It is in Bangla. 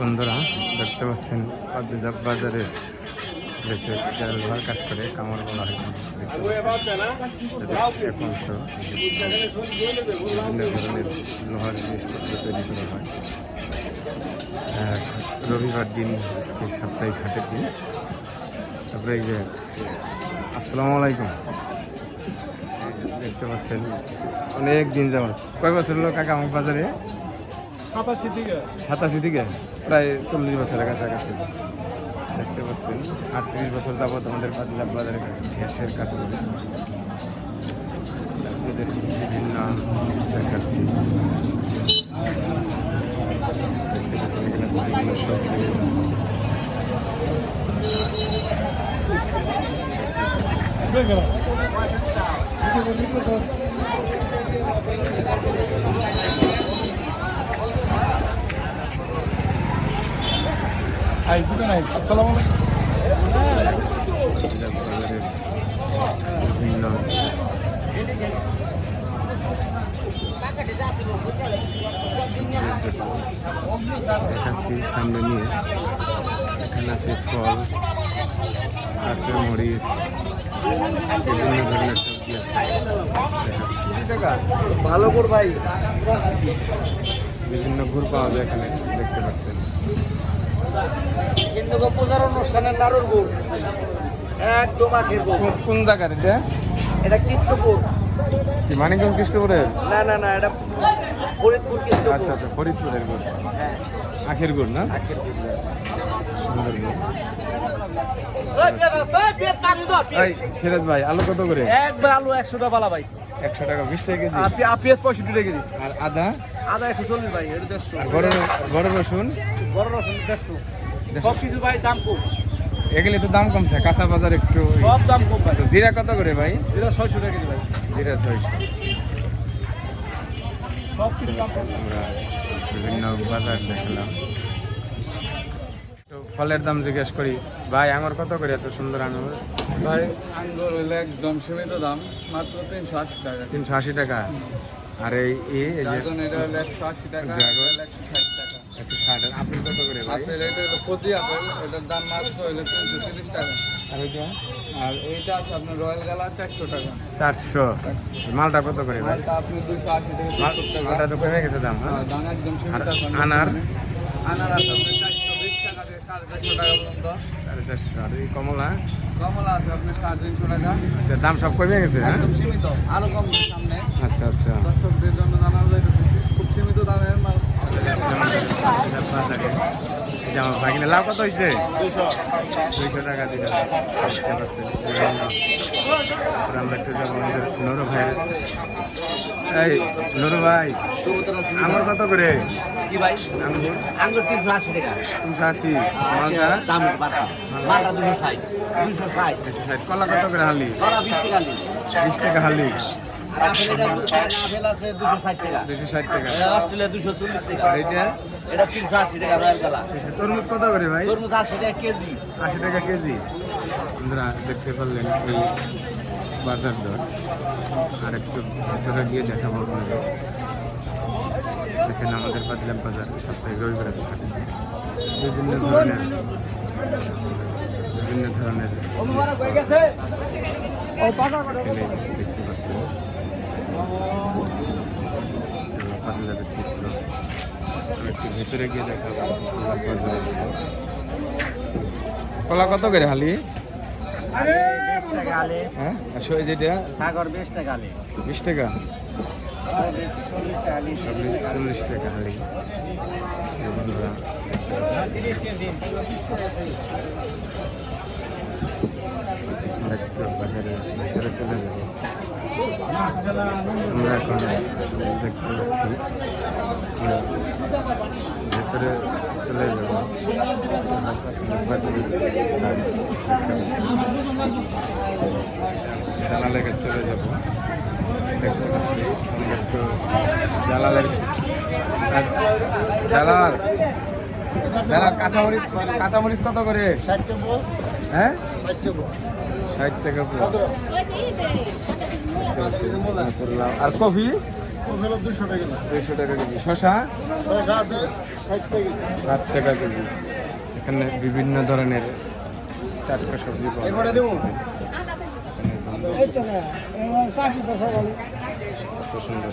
বন্ধুরা, দেখতে পাচ্ছেন পাবলিদাব বাজারে দেখে ড্রাইভার কাজ করে, কামড় বলা হয়। এখন তো বিভিন্ন ধরনের লোহার জিনিসপত্র তৈরি করা হয় রবিবার দিন সাপ্তাহিক হাটের দিন। তারপরে এই যে, আসসালামু আলাইকুম। দেখতে পাচ্ছেন, অনেক দিন যাওয়ার কয় বছর হলো কাকা আমার বাজারে? সাতাশি থেকে? প্রায় চল্লিশ বছরের কাছাকাছি। দেখতে পাচ্ছেন আটত্রিশ বছর যাবত আমাদের পাতিলাভ বাজারে গ্যাসের কাছে আপনাদের বিভিন্ন দেখাচ্ছি। পাচ্ছেন এখানে বিভিন্ন সবজি আই দুটো নাই আসসালামু দেখাচ্ছি সামনে নিয়ে। এখানে আছে ফল আছে মরিচ বিভিন্ন ধরনের সবজি আছে। ভালো কর ভাই। বিভিন্ন গুড় পাওয়া যায় এখানে দেখতে পাচ্ছেন। কিন্তু পূজার অনুষ্ঠানের নাড়ুর গুড়। একদম আখের গুড়। কোন- জায়গার এটা? এটা কৃষ্ণপুর। মানিকগঞ্জ কৃষ্ণপুরের? না না না এটা ফরিদপুর কৃষ্ণপুর। আচ্ছা আচ্ছা ফরিদপুরের গুড়। হ্যাঁ। আখের গুড় না? আখের গুড় সুন্দর গুড়। সিরাজ ভাই আলু কত করে? একবার আলু একশো টাকা বালা ভাই। একশো টাকা বিশ টাকা কেজি। আপনি আপিএস পঁয়ষট্টি টাকা কেজি। আর আদা? আদা একশো চল্লিশ ভাই এটা দেড়শো। আর বড় বড় রসুন? বড় রসুন দেড়শো। সব কিছু ভাই দাম কম। এগুলি তো দাম কমছে কাঁচা বাজার একটু সব দাম কম ভাই। জিরা কত করে ভাই? এটা ছয়শো টাকা কেজি ভাই। জিরা ছয়শো। সব কিছু দাম কম। আমরা বিভিন্ন বাজার দেখলাম। ফলের দাম জিজ্ঞেস করি ভাই আঙুর কত করে এত সুন্দর আঙুর? ভাই আঙ্গুর হইলে একদম সীমিত দাম মাত্র তিনশো আশি টাকা। তিনশো আশি টাকা? আর এই এই এই ড্রাগন এটা হলো একশো আশি টাকা ড্রাগন? একশো ষাট টাকা। ষাট। আর কত করে ভাই? আপেল এটা হলো পঁচি আপেল এটার দাম মাত্র হলো তিনশো তিরিশ টাকা। আর এইটা আছে আপনার রয়্যাল গালা চারশো টাকা। চারশো? মালটা কত করে মালটা আপনি দুইশো আশি থেকে মালটা তো কমে গেছে দাম হ্যাঁ? হ্যাঁ, দাম একদম আনার? আনার আছে আপনার চারশো বিশ টাকা থেকে সাড়ে চারশো আর এই কমলা? কমলা আছে আপনার সাড়ে তিনশো টাকা। আচ্ছা দাম সব কমে গেছে হ্যাঁ? একদম সীমিত আরও কম সামনে। আচ্ছা আচ্ছা। দর্শকদের জন্য জানানো যাইতেছে খুব সীমিত দামের মাল বাজারে এই যে আমার ভাগিনে লাভ কত হয়েছে দুইশো টাকা তারপরে আমরা একটু যাব আমাদের নুরু ভাইয়ের এই নুরু ভাই আমার কত করে? কি ভাই? আঙ্গুর? আঙ্গুর তিনশো আশি টাকা। তিনশো আশি। মালটা? দাম বাটা বাটা দুশো ষাট দুশো ষাট। কলা কত করে হালি? কলা বিশ টাকা দিন বিশ টাকা হালি। আপেল আছে দুশো ষাট টাকা। দুশো ষাট টাকা অস্ট্রেলিয়া দুশো চল্লিশ টাকা। আর এটা? তিনশো আশি টাকা রয়্যাল কালা আচ্ছা, তরমুজ কত করে ভাই? তরমুজ আশি টাকা কেজি। আশি টাকা কেজি। বন্ধুরা দেখতে পারলেন এই বাজার দর। আর একটু ভেতরে গিয়ে দেখাবো আপনাদের। দেখেন আমাদের বাদলাম বাজার সপ্তাহে রবিবারে বিভিন্ন ধরনের বিভিন্ন ধরনের। দেখতে পাচ্ছেন। বাদলাদের চিত্র একটু ভেতরে গিয়ে দেখাবো কলা কত করে হালি? টাকা হ্যাঁ যেটা? সাগর বিশ টাকা আলে বিশ টাকা? চল্লিশ টাকা হালি। বন্ধুরা আমরা বাজারে চলে যাব। আমরা এখন দেখতে পাচ্ছি ভেতরে চলে যাব। জানালে চলে যাব। দেখতে পাচ্ছি জালালের জালাল জালাল কাঁচামরিচ কাঁচামরিচ কত করে? হ্যাঁ? ষাট টাকা। আর কফি? হলো দুশো টাকা কেজি। শশা ষাট টাকা কেজি। এখানে বিভিন্ন ধরনের টাটকা সবজি পাওয়া সুন্দর।